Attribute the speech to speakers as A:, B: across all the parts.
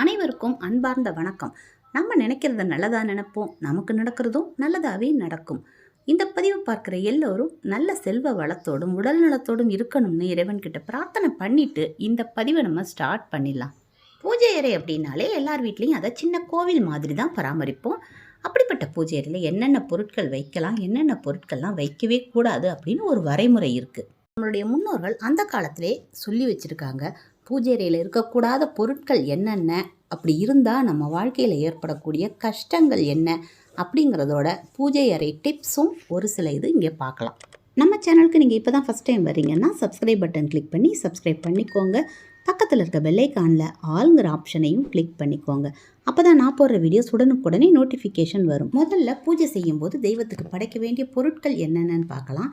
A: அனைவருக்கும் அன்பார்ந்த வணக்கம். நம்ம நினைக்கிறத நல்லதாக நினைப்போம் நமக்கு நடக்கிறதும் நல்லதாகவே நடக்கும். இந்த பதிவை பார்க்குற எல்லோரும் நல்ல செல்வ வளத்தோடும் உடல் நலத்தோடும் இருக்கணும்னு இறைவன்கிட்ட பிரார்த்தனை பண்ணிட்டு இந்த பதிவை நம்ம ஸ்டார்ட் பண்ணிடலாம். பூஜை அறை அப்படின்னாலே எல்லார் வீட்லேயும் அதை சின்ன கோவில் மாதிரி தான் பராமரிப்போம். அப்படிப்பட்ட பூஜை அறையில் என்னென்ன பொருட்கள் வைக்கலாம் என்னென்ன பொருட்கள்லாம் வைக்கவே கூடாது அப்படின்னு ஒரு வரைமுறை இருக்குது நம்மளுடைய முன்னோர்கள் அந்த காலத்திலே சொல்லி வச்சுருக்காங்க பூஜை அறையில் இருக்கக்கூடாத பொருட்கள் என்னென்ன? அப்படி இருந்தால் நம்ம வாழ்க்கையில் ஏற்படக்கூடிய கஷ்டங்கள் என்ன? அப்படிங்கிறதோட பூஜை அறை டிப்ஸும் ஒரு சில இது இங்கே பார்க்கலாம். நம்ம சேனலுக்கு நீங்கள் இப்போ தான் ஃபஸ்ட் டைம் வரீங்கன்னா சப்ஸ்கிரைப் பட்டன் கிளிக் பண்ணி சப்ஸ்கிரைப் பண்ணிக்கோங்க. பக்கத்தில் இருக்க பெல்லைக்கானில் ஆளுங்கிற ஆப்ஷனையும் கிளிக் பண்ணிக்கோங்க. அப்போ தான் நான் போடுற வீடியோஸ் உடனுக்குடனே நோட்டிஃபிகேஷன் வரும். முதல்ல பூஜை செய்யும்போது தெய்வத்துக்கு படைக்க வேண்டிய பொருட்கள் என்னென்னு பார்க்கலாம்.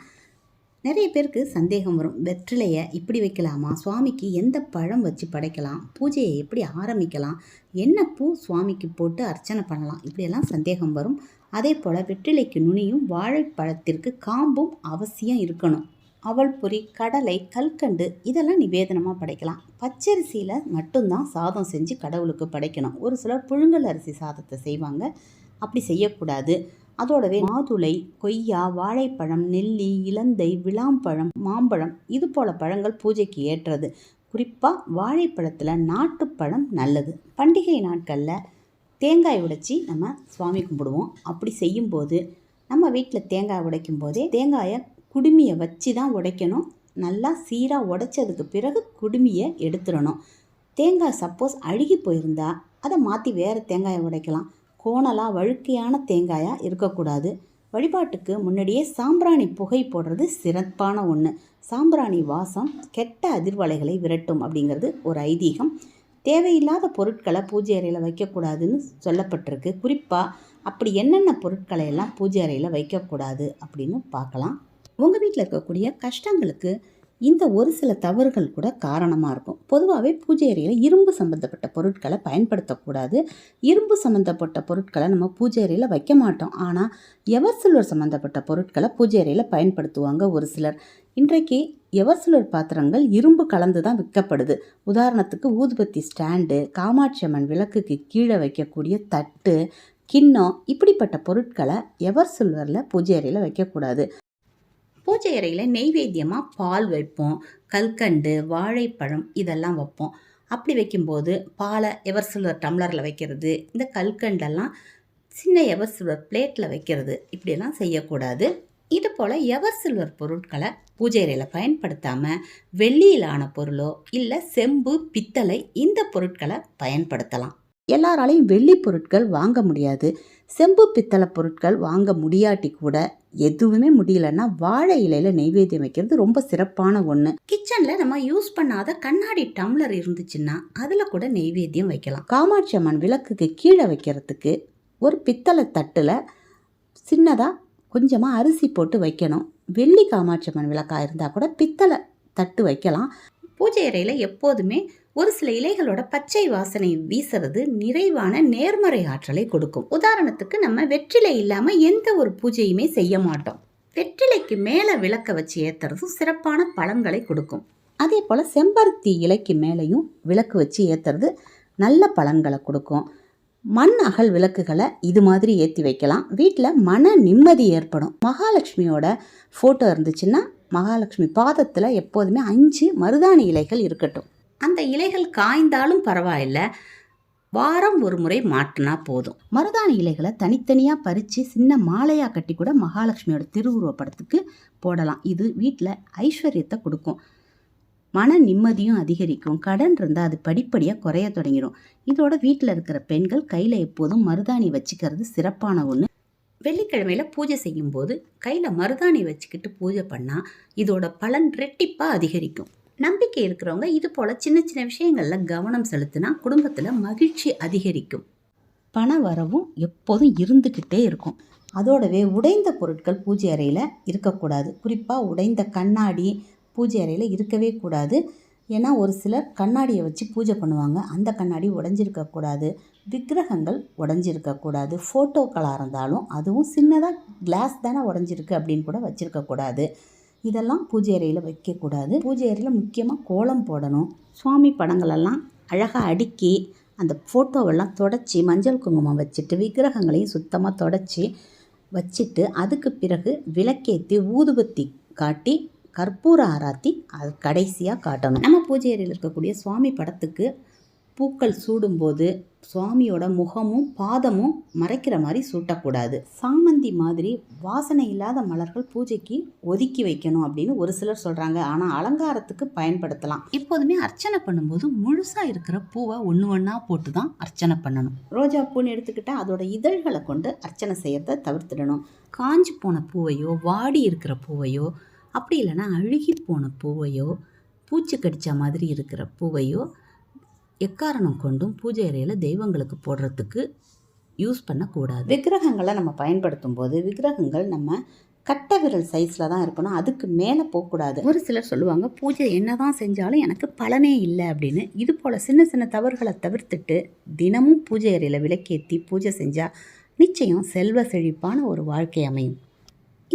A: நிறைய பேருக்கு சந்தேகம் வரும். வெற்றிலையை இப்படி வைக்கலாமா? சுவாமிக்கு எந்த பழம் வச்சு படைக்கலாம்? பூஜையை எப்படி ஆரம்பிக்கலாம்? என்ன பூ சுவாமிக்கு போட்டு அர்ச்சனை பண்ணலாம்? இப்படியெல்லாம் சந்தேகம் வரும். அதே போல் வெற்றிலைக்கு நுனியும் வாழைப்பழத்திற்கு காம்பும் அவசியம் இருக்கணும். அவல் பொறி கடலை கல்கண்டு இதெல்லாம் நிவேதனமாக படைக்கலாம். பச்சரிசியில் மட்டும்தான் சாதம் செஞ்சு கடவுளுக்கு படைக்கணும். ஒரு சிலர் புழுங்கல் அரிசி சாதத்தை செய்வாங்க. அப்படி செய்யக்கூடாது. அதோடவே மாதுளை கொய்யா வாழைப்பழம் நெல்லி இலந்தை விளாம்பழம் மாம்பழம் இது போல பழங்கள் பூஜைக்கு ஏற்றது. குறிப்பாக வாழைப்பழத்தில் நாட்டுப்பழம் நல்லது. பண்டிகை நாட்களில் தேங்காய் உடைச்சி நம்ம சுவாமி கும்பிடுவோம். அப்படி செய்யும்போது நம்ம வீட்டில் தேங்காய் உடைக்கும் போதே தேங்காயை குடுமியை வச்சு தான் உடைக்கணும். நல்லா சீராக உடைச்சதுக்கு பிறகு குடுமியை எடுத்துடணும். தேங்காய் சப்போஸ் அழுகி போயிருந்தால் அதை மாற்றி வேறு தேங்காயை உடைக்கலாம். கோணலாக வழுக்கையான தேங்காயாக இருக்கக்கூடாது. வழிபாட்டுக்கு முன்னாடியே சாம்பிராணி புகை போடுறது சிறப்பான ஒன்று சாம்பிராணி வாசம் கெட்ட அதிர்வலைகளை விரட்டும் அப்படிங்கிறது ஒரு ஐதீகம். தேவையில்லாத பொருட்களை பூஜை அறையில் வைக்கக்கூடாதுன்னு சொல்லப்பட்டிருக்கு. குறிப்பாக அப்படி என்னென்ன பொருட்களை எல்லாம் பூஜை அறையில் வைக்கக்கூடாது அப்படின்னு பார்க்கலாம். உங்கள் வீட்டில் இருக்கக்கூடிய கஷ்டங்களுக்கு இந்த ஒரு சில தவறுகள் கூட காரணமாக இருக்கும். பொதுவாகவே பூஜை அறையில் இரும்பு சம்மந்தப்பட்ட பொருட்களை பயன்படுத்தக்கூடாது. இரும்பு சம்மந்தப்பட்ட பொருட்களை நம்ம பூஜை அறையில் வைக்க மாட்டோம். ஆனால் எவர் சில்வர் சம்மந்தப்பட்ட பொருட்களை பூஜை அறையில் பயன்படுத்துவாங்க ஒரு சிலர். இன்றைக்கு எவர்சில்வர் பாத்திரங்கள் இரும்பு கலந்து தான் விற்கப்படுது. உதாரணத்துக்கு ஊதுபத்தி ஸ்டாண்டு காமாட்சி அம்மன் விளக்குக்கு கீழே வைக்கக்கூடிய தட்டு கிண்ணம் இப்படிப்பட்ட பொருட்களை எவர் சில்வரில் பூஜை அறையில் வைக்கக்கூடாது. பூஜை அறையில் நெய்வேத்தியமாக பால் வைப்போம் கல்கண்டு வாழைப்பழம் இதெல்லாம் வைப்போம். அப்படி வைக்கும்போது பாலை எவர் சில்வர் டம்ளரில் வைக்கிறது இந்த கல்கண்டெல்லாம் சின்ன எவர் சில்வர் பிளேட்டில் வைக்கிறது இப்படியெல்லாம் செய்யக்கூடாது. இது போல் எவர் சில்வர் பொருட்களை பூஜை அறையில் பயன்படுத்தாமல் வெள்ளியிலான பொருளோ இல்லை செம்பு பித்தளை இந்த பொருட்களை பயன்படுத்தலாம். எல்லாராலையும் வெள்ளி பொருட்கள் வாங்க முடியாது. செம்பு பித்தளை பொருட்கள் வாங்க முடியாட்டி கூட எதுவுமே முடியலன்னா வாழை இலையில நெய்வேத்தியம் வைக்கிறது ரொம்ப சிறப்பான ஒன்று கிச்சனில் நம்ம யூஸ் பண்ணாத கண்ணாடி டம்ளர் இருந்துச்சுன்னா அதில் கூட நெய்வேத்தியம் வைக்கலாம். காமாட்சி அம்மன் விளக்குக்கு கீழே வைக்கிறதுக்கு ஒரு பித்தளை தட்டில் சின்னதாக கொஞ்சமாக அரிசி போட்டு வைக்கணும். வெள்ளி காமாட்சி அம்மன் விளக்காக இருந்தால் கூட பித்தளை தட்டு வைக்கலாம். பூஜை அறையில் எப்போதுமே ஒரு சில இலைகளோட பச்சை வாசனை வீசுறது நிறைவான நேர்மறை ஆற்றலை கொடுக்கும். உதாரணத்துக்கு நம்ம வெற்றிலை இல்லாமல் எந்த ஒரு பூஜையுமே செய்ய மாட்டோம். வெற்றிலைக்கு மேலே விளக்க வச்சு ஏற்றுறதும் சிறப்பான பலன்களை கொடுக்கும். அதே போல் செம்பருத்தி இலைக்கு மேலேயும் விளக்கு வச்சு ஏற்றுறது நல்ல பலன்களை கொடுக்கும். மண் அகல் விளக்குகளை இது மாதிரி ஏற்றி வைக்கலாம். வீட்டில் மன நிம்மதி ஏற்படும். மகாலட்சுமியோட ஃபோட்டோ இருந்துச்சுன்னா மகாலட்சுமி பாதத்தில் எப்போதுமே அஞ்சு மருதாணி இலைகள் இருக்கட்டும். அந்த இலைகள் காய்ந்தாலும் பரவாயில்ல வாரம் ஒரு முறை மாற்றினா போதும். மருதாணி இலைகளை தனித்தனியாக பறித்து சின்ன மாலையாக கட்டி கூட மகாலட்சுமியோட திருவுருவப்படத்துக்கு போடலாம். இது வீட்டில் ஐஸ்வர்யத்தை கொடுக்கும். மன நிம்மதியும் அதிகரிக்கும். கடன் இருந்தால் அது படிப்படியாக குறைய தொடங்கிடும் இதோட வீட்டில் இருக்கிற பெண்கள் கையில் எப்போதும் மருதாணி வச்சுக்கிறது சிறப்பான ஒன்று வெள்ளிக்கிழமையில் பூஜை செய்யும்போது கையில் மருதாணி வச்சுக்கிட்டு பூஜை பண்ணால் இதோட பலன் ரெட்டிப்பாக அதிகரிக்கும். நம்பிக்கை இருக்கிறவங்க இது போல் சின்ன சின்ன விஷயங்களில் கவனம் செலுத்தினா குடும்பத்தில் மகிழ்ச்சி அதிகரிக்கும். பண வரவும் எப்போதும் இருந்துக்கிட்டே இருக்கும். அதோடவே உடைந்த பொருட்கள் பூஜை அறையில் இருக்கக்கூடாது. குறிப்பாக உடைந்த கண்ணாடி பூஜை அறையில் இருக்கவே கூடாது. ஏன்னா ஒரு சிலர் கண்ணாடியை வச்சு பூஜை பண்ணுவாங்க. அந்த கண்ணாடி உடஞ்சிருக்கக்கூடாது விக்கிரகங்கள் உடஞ்சிருக்கக்கூடாது ஃபோட்டோக்களாக இருந்தாலும் அதுவும் சின்னதாக கிளாஸ் தானே உடஞ்சிருக்கு அப்படின்னு கூட வச்சுருக்கக்கூடாது இதெல்லாம் பூஜை அறையில் வைக்கக்கூடாது பூஜை அறையில் முக்கியமாக கோலம் போடணும். சுவாமி படங்களெல்லாம் அழகாக அடுக்கி அந்த ஃபோட்டோவெல்லாம் தொடச்சி மஞ்சள் குங்குமம் வச்சுட்டு விக்கிரகங்களையும் சுத்தமாக தொடச்சி வச்சுட்டு அதுக்கு பிறகு விளக்கேற்றி ஊதுபத்தி காட்டி கற்பூர ஆராத்தி அது கடைசியாக காட்டணும். நம்ம பூஜை அறையில் இருக்கக்கூடிய சுவாமி படத்துக்கு பூக்கள் சூடும்போது சுவாமியோட முகமும் பாதமும் மறைக்கிற மாதிரி சூட்டக்கூடாது. சாமந்தி மாதிரி வாசனை இல்லாத மலர்கள் பூஜைக்கு ஒதுக்கி வைக்கணும் அப்படின்னு ஒரு சிலர் சொல்கிறாங்க ஆனால் அலங்காரத்துக்கு பயன்படுத்தலாம். எப்போதுமே அர்ச்சனை பண்ணும்போது முழுசாக இருக்கிற பூவை ஒன்று ஒன்றா போட்டு தான் அர்ச்சனை பண்ணணும். ரோஜா பூன்னு எடுத்துக்கிட்டால் அதோட இதழ்களை கொண்டு அர்ச்சனை செய்கிறத தவிர்த்திடணும். காஞ்சி போன பூவையோ வாடி இருக்கிற பூவையோ அப்படி இல்லைன்னா அழுகி போன பூவையோ பூச்சி கடிச்ச மாதிரி இருக்கிற பூவையோ எக்காரணம் கொண்டும் பூஜை அறையில் தெய்வங்களுக்கு போடுறதுக்கு யூஸ் பண்ணக்கூடாது. விக்கிரகங்களை நம்ம பயன்படுத்தும் போது விக்கிரகங்கள் நம்ம கட்டை விரல் சைஸில் தான் இருக்கணும். அதுக்கு மேலே போகக்கூடாது. ஒரு சிலர் சொல்லுவாங்க பூஜை என்ன தான் செஞ்சாலும் எனக்கு பலனே இல்லை அப்படின்னு. இது போல் சின்ன சின்ன தவறுகளை தவிர்த்துட்டு தினமும் பூஜை அறையில் விளக்கேற்றி பூஜை செஞ்சால் நிச்சயம் செல்வ செழிப்பான ஒரு வாழ்க்கை அமையும்.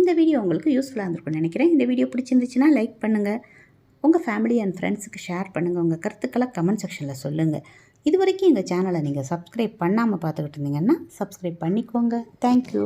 A: இந்த வீடியோ உங்களுக்கு யூஸ்ஃபுல்லாக இருந்திருக்கும்னு நினைக்கிறேன். இந்த வீடியோ பிடிச்சிருந்துச்சுன்னா லைக் பண்ணுங்கள் உங்கள் ஃபேமிலி அண்ட் ஃப்ரெண்ட்ஸுக்கு ஷேர் பண்ணுங்கள் உங்கள் கருத்துக்களை கமெண்ட் செக்ஷனில் சொல்லுங்கள் இது வரைக்கும் எங்கள் சேனலை நீங்கள் சப்ஸ்கிரைப் பண்ணாமல் பார்த்துக்கிட்டு இருந்தீங்கன்னா சப்ஸ்கிரைப் பண்ணிக்கோங்க. தேங்க்யூ